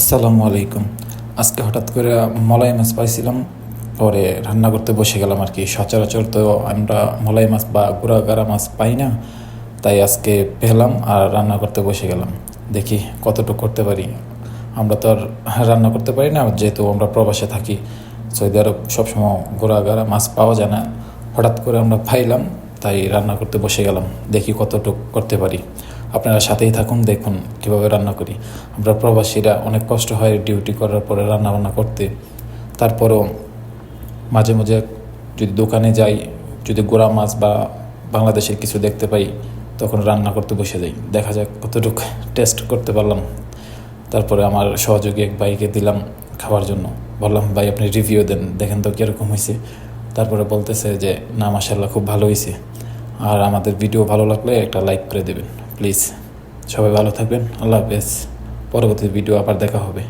আসসালামু আলাইকুম। আজকে হঠাৎ করে মলাই মাছ পাইছিলাম, পরে রান্না করতে বসে গেলাম আর কি। সচরাচর তো আমরা মলাই মাছ বা গুড়াগাড়া মাছ পাই না, তাই আজকে পেলাম আর রান্না করতে বসে গেলাম। দেখি কতটুকু করতে পারি। আমরা তো আর রান্না করতে পারি না, যেহেতু আমরা প্রবাসে থাকি, সৌদি আরব সবসময় গোড়াগাড়া মাছ পাওয়া যায় না। হঠাৎ করে আমরা পাইলাম, তাই রান্না করতে বসে গেলাম। দেখি কতটুকু করতে পারি। আপনারা সাথেই থাকুন, দেখুন কীভাবে রান্না করি। আমরা প্রবাসীরা অনেক কষ্ট হয় ডিউটি করার পরে রান্না বান্না করতে। তারপরেও মাঝে মাঝে যদি দোকানে যাই, যদি গোড়া মাছ বা বাংলাদেশের কিছু দেখতে পাই, তখন রান্না করতে বসে যাই। দেখা যাক কতটুকু টেস্ট করতে পারলাম। তারপরে আমার সহযোগী এক ভাইকে দিলাম খাওয়ার জন্য। বললাম, ভাই, আপনি রিভিউ দেন, দেখেন তো কীরকম হয়েছে তারপরে বলতেছে যে, না মাসাল্লাহ খুব ভালো হয়েছে আর আমাদের ভিডিও ভালো লাগলে একটা লাইক করে দেবেন। প্লিজ সবাই ভালো থাকবেন। আল্লাহ হাফেজ। পরবর্তী ভিডিও আবার দেখা হবে।